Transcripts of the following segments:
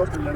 పోస్టులు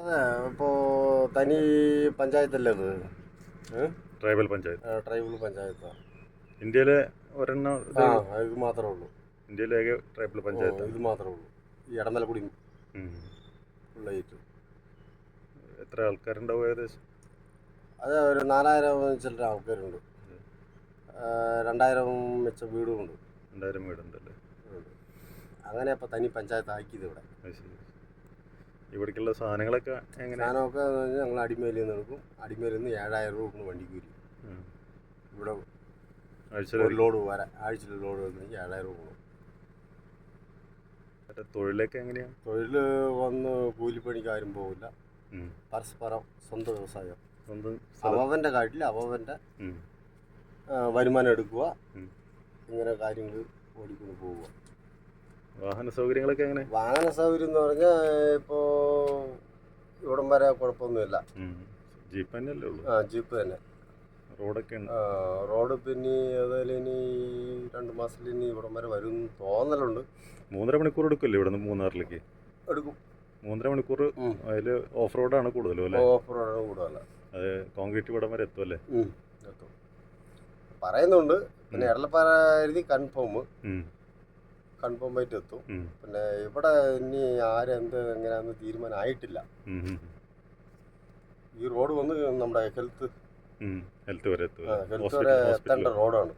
അതെ ഇപ്പോ തനി പഞ്ചായത്തല്ലേ അത്? ട്രൈബൽ പഞ്ചായത്ത്. ട്രൈബൽ പഞ്ചായത്താ. ഇന്ത്യയിലെ ഒരെണ്ണം ആ ഇത് മാത്രമേ ഉള്ളൂ. ഇന്ത്യയിലെ ഏക ട്രൈബൽ പഞ്ചായത്ത്. ഇത് മാത്രമേ ഉള്ളൂ. ഈ ഇടമലക്കുടി എത്ര ആൾക്കാരുണ്ടാവും ഏകദേശം? അതെ ഒരു നാലായിരം ചില ആൾക്കാരുണ്ട്. രണ്ടായിരം വെച്ച വീടുമുണ്ട് രണ്ടായിരം വീടുണ്ടല്ലേ. അങ്ങനെ ഇപ്പൊ തനി പഞ്ചായത്ത് ആക്കിയത് ഇവിടെ ഇവിടേക്കുള്ള സാധനങ്ങളൊക്കെ എങ്ങനെ? സാധനമൊക്കെ ഞങ്ങൾ അടിമേലിൽ നിന്ന് എടുക്കും. അടിമേലിൽ നിന്ന് ഏഴായിരം രൂപ കൊടുക്കും വണ്ടിക്ക് വരും ഇവിടെ ഒരു ലോഡ് വരാൻ ആഴ്ചയിൽ ലോഡ് വരുന്നെങ്കിൽ ഏഴായിരം രൂപ കൊടുക്കും. തൊഴിലൊക്കെ എങ്ങനെയാണ് തൊഴിൽ വന്ന് കൂലിപ്പണിക്ക് ആരും പോകില്ല പരസ്പരം സ്വന്തം വ്യവസായം. സ്വന്തം അവവന്റെ കാട്ടിൽ അവവന്റെ വരുമാനം എടുക്കുക. ഇങ്ങനെ കാര്യങ്ങൾ ഓടിക്കൊണ്ട് പോവുക. വാഹന സൗകര്യങ്ങളൊക്കെ എങ്ങനെ? വാഹന സൗകര്യം എന്ന് പറഞ്ഞാൽ ഇപ്പോൾ ഇവിടം വരെ കുഴപ്പമൊന്നുമില്ല. ജീപ്പ് തന്നെ അല്ലേ ഉള്ളൂ? ആ ജീപ്പ് തന്നെ. റോഡൊക്കെ ഉണ്ട്. ആ, റോഡ് പിന്നെ ഏതായാലും ഇനി രണ്ട് മാസത്തിൽ ഇനി ഇവിടം വരെ വരും എന്ന് തോന്നലുണ്ട്. മൂന്നര മണിക്കൂർ എടുക്കില്ലേ ഇവിടെ നിന്ന് മൂന്നാറിലേക്ക്? എടുക്കും. മൂന്നര മണിക്കൂർ ഉം. അതിൽ ഓഫ് റോഡാണ് കൂടുതലും അല്ലേ? ഓഫ് റോഡാണ് കൂടുതൽ അത് കോൺക്രീറ്റ് ഇവിടം വരെ എത്തുമല്ലേ എത്തും. പറയുന്നുണ്ട്. പിന്നെ ഇടലപ്പാറ എഴുതി കൺഫേം ഉം. കൺഫേം ആയിട്ട് എത്തും. പിന്നെ ഇവിടെ ഇനി ആരെന്ത് എങ്ങനെയാന്ന് തീരുമാനം ആയിട്ടില്ല ഉം. ഉം. ഈ റോഡ് വന്ന് നമ്മുടെ ഹെൽത്ത്. ഹെൽത്ത് വരെ ഹെൽത്ത് വരെ എത്തേണ്ട റോഡാണ്.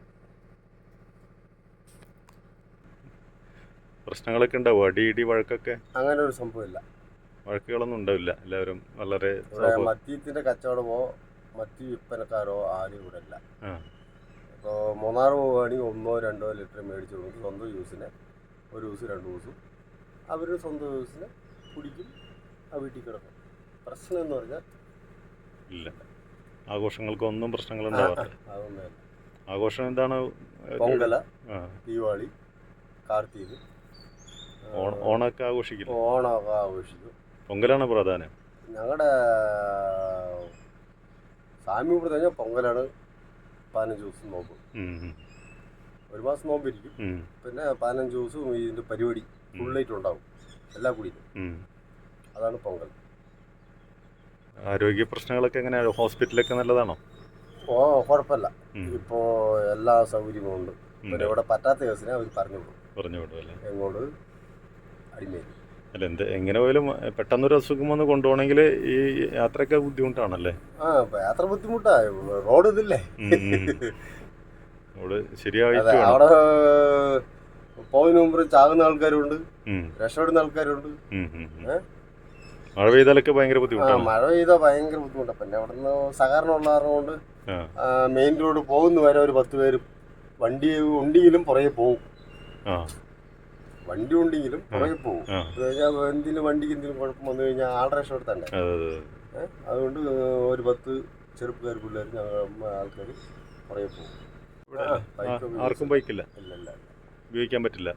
പ്രശ്നങ്ങളൊക്കെ ഉണ്ടാവും അടി ഇടി വഴക്കൊക്കെ? അങ്ങനെ ഒരു സംഭവമില്ല വഴക്കുകളൊന്നും ഉണ്ടാവില്ല. എല്ലാവരും വളരെ മദ്യത്തിന്റെ കച്ചവടമോ മദ്യ വിൽപ്പനക്കാരോ ആരും ഇവിടെ ഇല്ല. ഇപ്പോൾ മൂന്നാറ് പോവുകയാണെങ്കിൽ ഒന്നോ രണ്ടോ ലിറ്റർ മേടിച്ചു സ്വന്തം യൂസിന്. ഒരു ദിവസം രണ്ട് ദിവസം. അവർ സ്വന്തം ദിവസം കുടിക്കും ആ വീട്ടിൽ കിടക്കും. പ്രശ്നം എന്ന് പറഞ്ഞാൽ ഇല്ല. ആഘോഷങ്ങൾക്കൊന്നും പ്രശ്നങ്ങൾ അതൊന്നുമില്ല ആഘോഷം എന്താണ്? പൊങ്കല ദീപാവളി കാർത്തിക് ഓണ- ഓണമൊക്കെ ആഘോഷിക്കും ഓണമൊക്കെ ആഘോഷിക്കും. പൊങ്കലാണ് പ്രധാനം. ഞങ്ങളുടെ ഇവിടെ തന്നെ പൊങ്കലാണ് പതിനഞ്ച് ദിവസം ഉം, ഒരു മാസം നോമ്പിരിക്കും പിന്നെ പതിനഞ്ച് ദിവസവും ഇതിന്റെ പരിപാടി ഫുള്ളായിട്ട് ഉണ്ടാവും എല്ലാ കുടിയിലും. അതാണ് പൊങ്കൽ. ആരോഗ്യ പ്രശ്നങ്ങളൊക്കെ എങ്ങനെയാണ് ഹോസ്പിറ്റലൊക്കെ നല്ലതാണോ? ഓ കുഴപ്പമില്ല. ഇപ്പോ എല്ലാ സൗകര്യങ്ങളും ഉണ്ട്. പിന്നെ. ഇവിടെ പറ്റാത്ത കേസിനെ അവർ പറഞ്ഞു പറഞ്ഞു വിടും എങ്ങോട്ട്? അടിമേൽ അല്ല എന്ത് എങ്ങനെ പോയാലും പെട്ടെന്നൊരു അസുഖം വന്ന് കൊണ്ടുപോകണമെങ്കിൽ ഈ യാത്രയൊക്കെ ബുദ്ധിമുട്ടാണല്ലേ? ആ യാത്ര ബുദ്ധിമുട്ടാ. റോഡ് ഇതില്ലേ ഉം, ഉം. അവിടെ ശരിയായിട്ട് അതെ അവിടെ പോകുന്നതിന് മുമ്പ് ചാകുന്ന ആൾക്കാരുണ്ട് രക്ഷപ്പെടുന്ന ആൾക്കാരുണ്ട്. മഴ പെയ്താലൊക്കെ ഭയങ്കര ബുദ്ധിമുട്ടാണ്. മഴ പെയ്താൽ ഭയങ്കര ബുദ്ധിമുട്ടാണ് പിന്നെ അവിടെ നിന്ന് സഹകരണം ഉള്ള കാരണം കൊണ്ട് മെയിൻ റോഡ് പോകുന്ന വരെ ഒരു പത്ത് പേര് വണ്ടി ഉണ്ടെങ്കിലും പുറകെ പോകും. വണ്ടി ഉണ്ടെങ്കിലും പുറകെ പോകും. എന്തെങ്കിലും വണ്ടിക്ക് എന്തെങ്കിലും കുഴപ്പം വന്നു കഴിഞ്ഞാൽ ആളുടെ രക്ഷപ്പെടുത്തണ്ടേ അതെ അതെ അതുകൊണ്ട് ഒരു പത്ത് ചെറുപ്പക്കാർ പിള്ളേർ ആൾക്കാർ പുറകെ പോകും. ആർക്കും ബൈക്കില്ല ഉപയോഗിക്കാൻ പറ്റില്ല.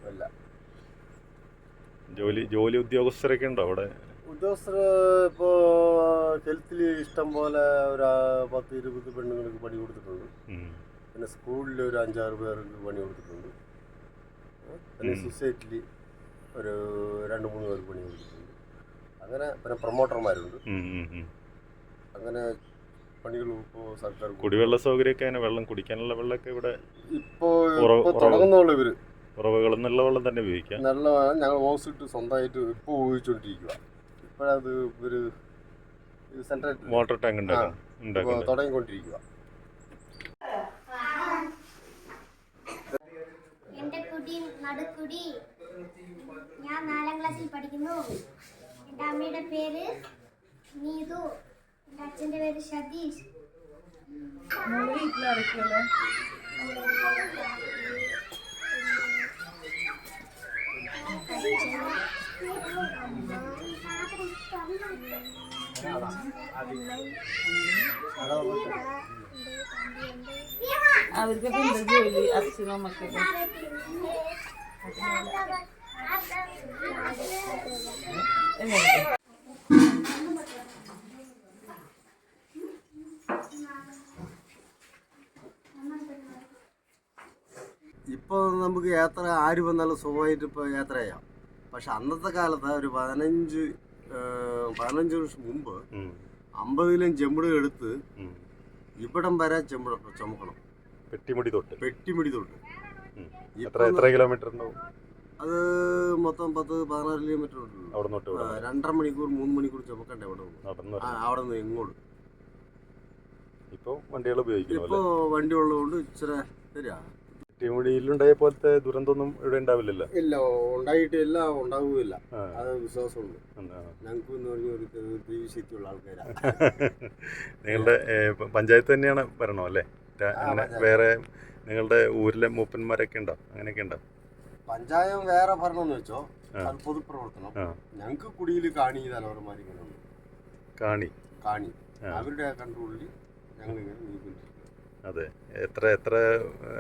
ജോലി ജോലി ഉദ്യോഗസ്ഥരൊക്കെ ഉണ്ടോ അവിടെ? ഉദ്യോഗസ്ഥർ ഇപ്പോ ഹെൽത്തിൽ ഇഷ്ടം പോലെ ഒരു പത്ത് ഇരുപത് പെണ്ണുങ്ങൾക്ക് പണി കൊടുത്തിട്ടുണ്ട്. പിന്നെ സ്കൂളിൽ ഒരു അഞ്ചാറ് പേർക്ക് പണി കൊടുത്തിട്ടുണ്ട്. പിന്നെ. സൊസൈറ്റിയിൽ ഒരു രണ്ട് മൂന്ന് പേർക്ക് പണി കൊടുത്തിട്ടുണ്ട്. അങ്ങനെ പിന്നെ പ്രൊമോട്ടർമാരുണ്ട്. അങ്ങനെ ഇപ്പോൾ സർക്കാർ. കുടിവെള്ള സൗകര്യമൊക്കെ അതിന് വെള്ളം കുടിക്കാനുള്ള വെള്ളമൊക്കെ ഇവിടെ ഇപ്പോൾ. തുടങ്ങുന്നുള്ളൂ ഇവർ ഉറവകളിൽ നിന്നുള്ള വെള്ളം തന്നെ ഉപയോഗിക്കാം. നല്ല ഞങ്ങൾ ഓസിട്ട് സ്വന്തമായിട്ട് ഇപ്പോൾ ഉപയോഗിച്ചുകൊണ്ടിരിക്കുക ഇപ്പോഴത് ഒരു സെൻട്രൽ വാട്ടർ ടാങ്ക് ഉണ്ടാക്കാം തുടങ്ങിക്കൊണ്ടിരിക്കുക എന്റെ കുടി നടുക്കുടി ഞാൻ നാലാം ക്ലാസ്സിൽ പഠിക്കുന്നു. എന്റെ അമ്മയുടെ പേര് നീതു. എന്റെ അച്ഛന്റെ പേര് സതീഷ് അവർക്കൊക്കെ ഉണ്ട് ജോലി? അച്ഛനും അമ്മക്കൊക്കെ എങ്ങനെ ഇപ്പോൾ നമുക്ക് യാത്ര ആര് വന്നാലും സുഖമായിട്ട് ഇപ്പോൾ യാത്ര ചെയ്യാം പക്ഷെ അന്നത്തെ കാലത്ത് ഒരു പതിനഞ്ച് പതിനഞ്ച് വർഷം മുമ്പ് അമ്പതിലും ചെമ്പിടും എടുത്ത് ഇവിടം വരെ ചെമ്പിട ചുമക്കണം. പെട്ടിമുടി തൊട്ട്. പെട്ടിമുടി തൊട്ട്. എത്ര കിലോമീറ്റർ ഉണ്ടാവും? അത് മൊത്തം പത്ത് പതിനാറ് കിലോമീറ്റർ ഉണ്ട് രണ്ടര മണിക്കൂർ മൂന്ന് മണിക്കൂർ ചുമക്കണ്ടേ അവിടെ അവിടെ നിന്ന് ഇങ്ങോട്ട് ഇപ്പോൾ വണ്ടികൾ ഉപയോഗിക്കും ഇപ്പോൾ വണ്ടി ഉള്ളതുകൊണ്ട് ഇച്ചിരി ശരിയാ. പെട്ടിമുടിയിലുണ്ടായ പോലത്തെ ദുരന്തമൊന്നും ഇവിടെ ഉണ്ടാവില്ലല്ലോ? ഇല്ല ഉണ്ടായിട്ടില്ല ഉണ്ടാവുകയില്ല. അത് വിശ്വാസമുണ്ട്. ഞങ്ങൾക്ക് എന്ന് പറഞ്ഞ ഒരു ദൈവശക്തിയുള്ള ആൾക്കാരാണ് നിങ്ങളുടെ പഞ്ചായത്ത് തന്നെയാണ് വരണോ അല്ലേ? അങ്ങനെ വേറെ നിങ്ങളുടെ ഊരിലെ മൂപ്പന്മാരൊക്കെ ഉണ്ടോ? അങ്ങനെയൊക്കെ ഉണ്ടോ? പഞ്ചായം വേറെ ഭരണം എന്ന് വെച്ചോ പൊതുപ്രവർത്തനം. ഞങ്ങൾക്ക് കുടിയിൽ കാണി ഉണ്ട്. കാണി. കാണി. അവരുടെ കൺട്രോളിൽ ഞങ്ങൾ ഇങ്ങനെ അതെ. എത്ര എത്ര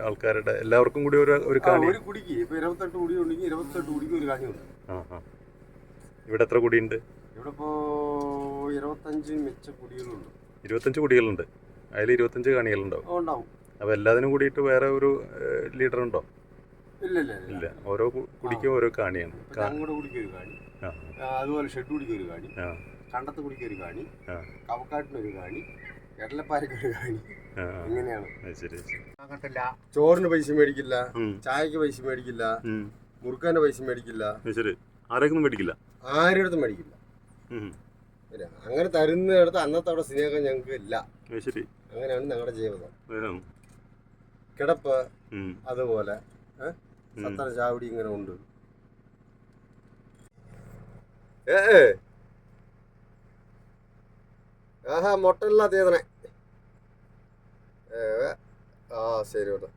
ആൾക്കാരുടെ എല്ലാവർക്കും കൂടി ഒരു ഒരു കാണി ഒരു കുടിക്ക്. ഇപ്പൊ ഇരുപത്തെട്ട് കുടി ഉണ്ടെങ്കിൽ ഇരുപത്തെട്ട് കുടിക്ക് ഒരു കാണിയുണ്ട് ആ ആ. ഇവിടെ എത്ര കുടിയുണ്ട്? ഇവിടെ ഇപ്പോ ഇരുപത്തഞ്ച് മെച്ച കുടികളുണ്ട്. ഇരുപത്തഞ്ച് കുടികളുണ്ട്. അതിൽ ഇരുപത്തഞ്ച് കാണികളുണ്ടാവും. ഉണ്ടാവും. അപ്പോൾ എല്ലാത്തിനും കൂടിയിട്ട് വേറെ ഒരു ലീഡർ ഉണ്ടോ? ഇല്ല ഇല്ല ഇല്ല. ഇല്ല. ഓരോ കു- കുടിക്കും ഓരോ കാണിയാണ്. ഇപ്പൊ കാ- ഞങ്ങളുടെ കുടിക്ക് ഒരു കാണി. ആ അതുപോലെ ഷെഡ് കുടിക്ക് ഒരു കാണി. ആ. കണ്ടത്ത് കുടിക്ക് ഒരു കാണി. ആ. കവക്കാട്ടിന് ഒരു കാണി. ചോറിന് പൈസ മേടിക്കില്ല ചായക്ക് പൈസ മേടിക്കില്ല മുറുക്കാന്റെ പൈസ മേടിക്കില്ല. ആരെയൊന്നും മേടിക്കില്ല? ആരുടെ അടുത്തും മേടിക്കില്ല അങ്ങനെ തരുന്നിടത്ത് അന്നത്തെ അവിടെ സ്നേഹം ഞങ്ങൾക്ക് ഇല്ല. അങ്ങനെയാണ് ഞങ്ങളുടെ ജീവിതം. കിടപ്പ് അതുപോലെ ഏ? ചാവടി ഇങ്ങനെ ഉണ്ട്. ഏ ഏ. ആഹാ മുട്ടല്ല തീതണേ ഏ ആ ശരി കേട്ടോ